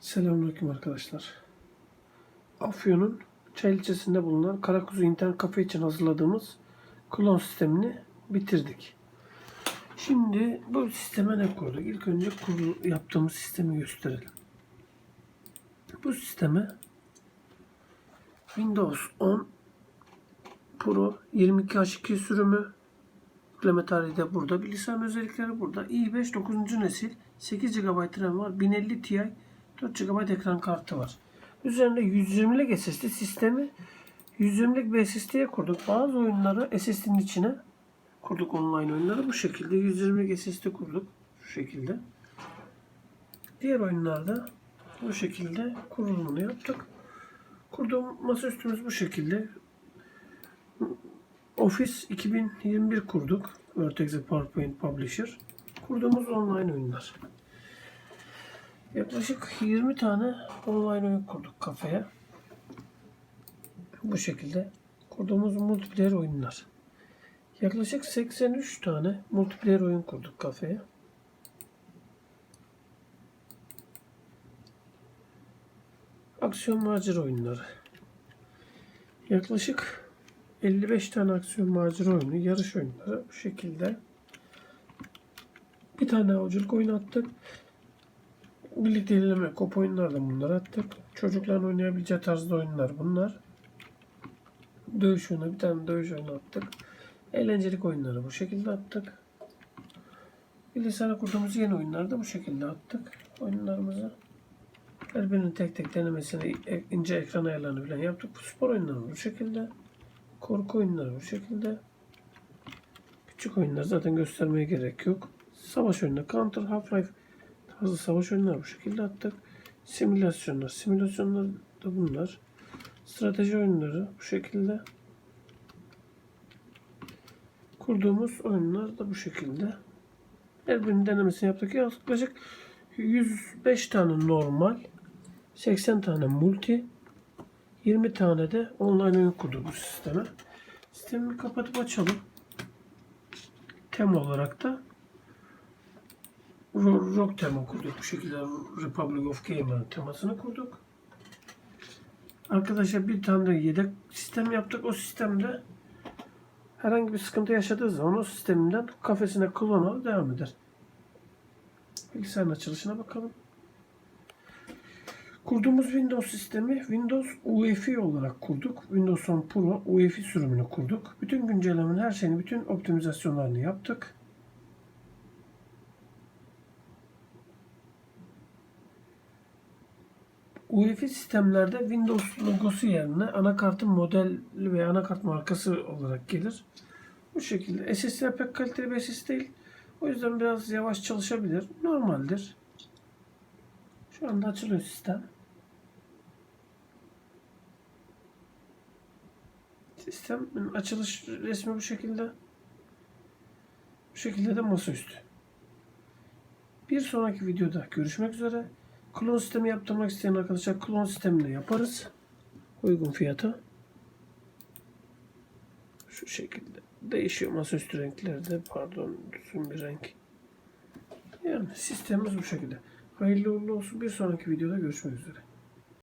Selamünaleyküm arkadaşlar. Afyon'un Çay ilçesinde bulunan Karakuzu İnternet Kafe için hazırladığımız klon sistemini bitirdik. Şimdi bu sisteme ne koyduk? İlk önce kurulu yaptığımız sistemi gösterelim. Bu sisteme Windows 10 Pro 22H2 sürümü yükleme tarihi de burada. Bilgisayarın özellikleri burada. i5 9. nesil 8 GB RAM var. 1050 Ti 4 GB ekran kartı var. Üzerinde 120'lik SSD sistemi 120'lik bir SSD'ye kurduk. Bazı oyunları SSD'nin içine kurduk online oyunları. Bu şekilde 120'lik SSD kurduk. Şu şekilde. Diğer oyunlarda bu şekilde kurulumunu yaptık. Kurduğum masaüstümüz bu şekilde. Office 2021 kurduk. Vertex PowerPoint Publisher. Kurduğumuz online oyunlar. Yaklaşık 20 tane online oyun kurduk kafeye. Bu şekilde kurduğumuz multiplayer oyunlar. Yaklaşık 83 tane multiplayer oyun kurduk kafeye. Aksiyon macera oyunları. Yaklaşık 55 tane aksiyon macera oyunu, yarış oyunları bu şekilde. Bir tane avcılık oyunu attık. Birlikte ilerleme kop oyunlar da bunlar attık. Çocukların oynayabileceği tarzda oyunlar bunlar. Dövüş oyunu, bir tane dövüş oyunu attık. Eğlencelik oyunları bu şekilde attık. Bilgisayara kurduğumuz yeni oyunları da bu şekilde attık. Oyunlarımızı. Her birinin tek tek denemesini, e- ince ekran ayarlarını falan yaptık. Spor oyunları bu şekilde. Korku oyunları bu şekilde. Küçük oyunlar zaten göstermeye gerek yok. Savaş oyunları, Counter, Half-Life tarzı savaş oyunları bu şekilde attık. Simülasyonlar, simülasyonlar da bunlar. Strateji oyunları bu şekilde. Kurduğumuz oyunlar da bu şekilde. Her birinin denemesini yaptık. Yaklaşık 105 tane normal, 80 tane multi, 20 tane de online oyun kurduk bu sisteme. Sistemi kapatıp açalım. Tema olarak da rock tema kurduk. Bu şekilde Republic of Gamer temasını kurduk. Arkadaşlar bir tane de yedek sistem yaptık. O sistemde herhangi bir sıkıntı yaşadığı zaman o sisteminden kafesine alıp devam eder. Bilgisayarın açılışına bakalım. Kurduğumuz Windows sistemi Windows UEFI olarak kurduk. Windows 10 Pro UEFI sürümünü kurduk. Bütün güncellemenin her şeyini, bütün optimizasyonlarını yaptık. UEFI sistemlerde Windows logosu yerine anakartın model ve anakart markası olarak gelir. Bu şekilde. SSD pek kaliteli bir SSD değil. O yüzden biraz yavaş çalışabilir. Normaldir. Şu anda açılıyor sistem. Sistemin açılış resmi bu şekilde. Bu şekilde de masaüstü. Bir sonraki videoda görüşmek üzere. Klon sistemi yaptırmak isteyen arkadaşlar klon sistemini yaparız. Uygun fiyata. Şu şekilde. Değişiyor masaüstü renkleri de. Pardon düzgün bir renk. Yani sistemimiz bu şekilde. Hayırlı uğurlu olsun. Bir sonraki videoda görüşmek üzere.